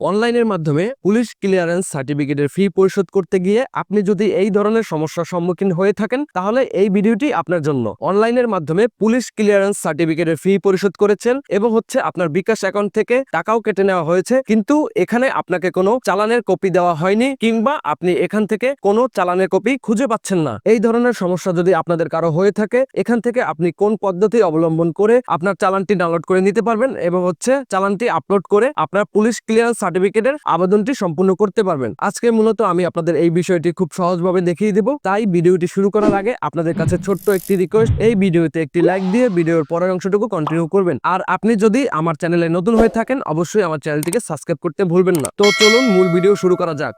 অনলাইনের মাধ্যমে police clearance সার্টিফিকেটের ফি পরিশোধ করতে গিয়ে আপনি যদি এই ধরনের সমস্যার সম্মুখীন হয়ে থাকেন, তাহলে এই ভিডিওটি আপনার জন্য। অনলাইনের মাধ্যমে পুলিশ ক্লিয়ারেন্স সার্টিফিকেটের ফি পরিশোধ করেছেন এবং হচ্ছে আপনার বিকাশ অ্যাকাউন্ট থেকে টাকাও কেটে নেওয়া হয়েছে, কিন্তু এখানে আপনাকে কোনো চালানের কপি দেওয়া হয়নি কিংবা আপনি এখান থেকে কোনো চালানের কপি খুঁজে পাচ্ছেন না। এই ধরনের সমস্যা যদি আপনাদের কারও হয়ে থাকে, এখান থেকে আপনি কোন পদ্ধতি অবলম্বন করে আপনার চালানটি ডাউনলোড করে নিতে পারবেন এবং হচ্ছে চালানটি আপলোড করে আপনার পুলিশ ক্লিয়ারেন্স সার্টিফিকেটের আবেদনটি সম্পূর্ণ করতে পারবেন। আজকে মূলত আমি আপনাদের এই বিষয়টি খুব সহজভাবে দেখিয়ে দেব। তাই ভিডিওটি শুরু করার আগে আপনাদের কাছে ছোট্ট একটি রিকোয়েস্ট এই ভিডিওতে একটি লাইক দিয়ে ভিডিওর পরের অংশটুকু কন্টিনিউ করবেন। আর আপনি যদি আমার চ্যানেলে নতুন হয়ে থাকেন, অবশ্যই আমার চ্যানেলটিকে সাবস্ক্রাইব করতে ভুলবেন না। তো চলুন মূল ভিডিও শুরু করা যাক।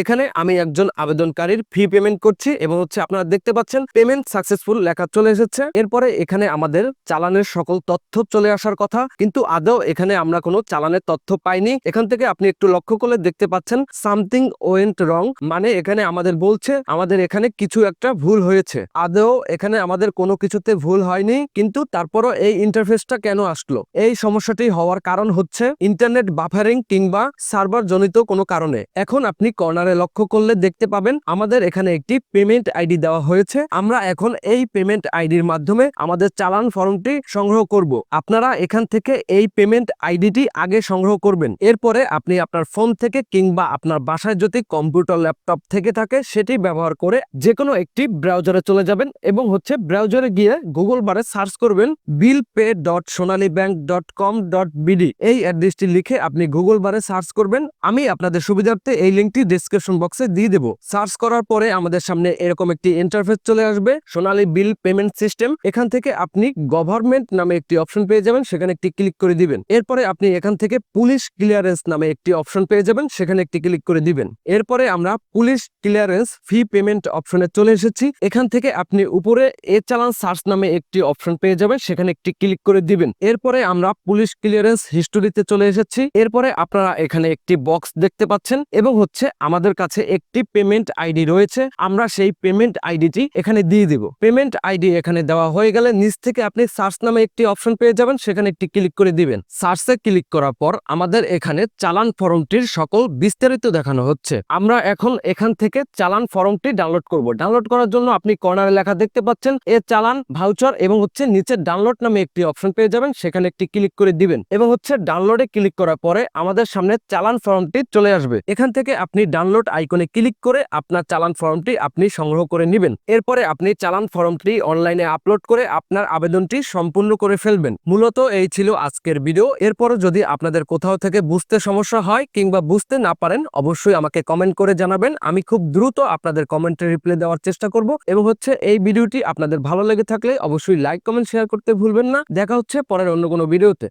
এখানে আমি একজন আবেদনকারীর ফি পেমেন্ট করছি এবং হচ্ছে আপনারা দেখতে পাচ্ছেন পেমেন্ট সাকসেসফুল লেখা চলে এসেছে। এরপরে এখানে আমাদের চালানের সকল তথ্য চলে আসার কথা, কিন্তু আদৌ এখানে আমরা কোনো চালানের তথ্য পাইনি। এখান থেকে আপনি একটু লক্ষ্য করলে দেখতে পাচ্ছেন সামথিং ওয়েন্ট রং মানে এখানে আমাদের বলছে, আমাদের এখানে কিছু একটা ভুল হয়েছে। আদৌ এখানে আমাদের কোনো কিছুতে ভুল হয়নি, কিন্তু তারপরও এই ইন্টারফেসটা কেন আসলো? এই সমস্যাটি হওয়ার কারণ হচ্ছে ইন্টারনেট বাফারিং কিংবা সার্ভার জনিত কোনো কারণে। এখন আপনি কর্নারে লক্ষ্য করলে দেখতে পাবেন আমাদের এখানে একটি পেমেন্ট আইডি দেওয়া হয়েছে। আমরা এখন এই পেমেন্ট আইডির মাধ্যমে আমাদের চালান ফর্মটি সংগ্রহ করব। আপনারা এখান থেকে এই পেমেন্ট আইডিটি আগে সংগ্রহ করবেন। এরপরে আপনি আপনার ফোন থেকে কিংবা আপনার বাসায় যদি কম্পিউটার, ল্যাপটপ থেকে থাকে, সেটি ব্যবহার করে যে কোনো একটি ব্রাউজারে চলে যাবেন এবং হচ্ছে ব্রাউজারে গিয়ে গুগল বারে সার্চ করবেন bill pay dot Sonali bank dot com dot BD. এই অ্যাড্রেসটি লিখে আপনি গুগল বারে সার্চ করবেন। আমি আপনাদের সুবিধার্থে এই লিঙ্কটি ডিসক্রিপশন বক্সে দিয়ে দেবো। সার্চ করার পরে আমাদের সামনে এরকম একটি ইন্টারফেস চলে আসবে, সোনালী বিল পেমেন্ট সিস্টেম এখান থেকে আপনি গভর্নমেন্ট নামে একটি অপশন পেয়ে যাবেন, সেখানে একটি ক্লিক করে দিবেন। এরপরে আপনি এখান থেকে পুলিশ ক্লিয়ারেন্স নামে একটি অপশন পেয়ে যাবেন, সেখানে একটি ক্লিক করে দিবেন। এরপরে আমরা পুলিশ ক্লিয়ারেন্স ফি পেমেন্ট অপশনে চলে এসেছি। এখান থেকে আপনি উপরে এ চালান সার্চ নামে একটি অপশন পেয়ে যাবেন, সেখানে একটি ক্লিক করে দিবেন। এরপরে আমরা পুলিশ ক্লিয়ারেন্স হিস্টোরিতে চলে এসেছি। এরপরে আপনারা এখানে একটি বক্স দেখতে পাচ্ছেন, এবং হচ্ছে আমাদের কাছে একটি পেমেন্ট আইডি রয়েছে, আমরা সেই পেমেন্ট আইডিটি এখানে দিয়ে দিব। পেমেন্ট আইডি এখানে দেওয়া হয়ে গেলে নিচ থেকে আপনি সার্চ নামে একটি অপশন পেয়ে যাবেন, সেখানে একটি ক্লিক করে দিবেন। সার্চে ক্লিক করার পর আমাদের এখানে চালান ফর্মটির সকল বিস্তারিত দেখানো হচ্ছে। আমরা এখন এখান থেকে চালান ফর্মটি ডাউনলোড করব। ডাউনলোড করার জন্য আপনি কর্নারে লেখা দেখতে পাচ্ছেন, এ চালান ভাউচার এবং হচ্ছে নিচে ডাউনলোড নামে একটি অপশন পেয়ে যাবেন, সেখানে একটি ক্লিক করে দিবেন। এবং হচ্ছে ডাউনলোডে ক্লিক করার পরে আমাদের সামনে চালান ফর্মটি চলে আসবে। এখান থেকে আপনি ডাউনলোড আইকনে ক্লিক করে আপনার চালান ফর্মটি আপনি সংগ্রহ করে নেবেন। এরপরে আপনি চালান ফর্মটি অনলাইনে আপলোড করে আপনার আবেদনটি সম্পূর্ণ করে ফেলবেন। মূলত এই ছিল আজকের ভিডিও। এরপরও যদি আপনাদের কোথাও থেকে বুঝতে সমস্যা হয় কিংবা বুঝতে না পারেন, অবশ্যই আমাকে কমেন্ট করে জানাবেন। আমি খুব দ্রুত আপনাদের কমেন্টে রিপ্লাই দেওয়ার চেষ্টা করব এবং হচ্ছে এই ভিডিওটি আপনাদের ভালো লেগে থাকলে অবশ্যই লাইক, কমেন্ট, শেয়ার করতে ভুলবেন না। দেখা হচ্ছে পরের অন্য কোনো ভিডিওতে।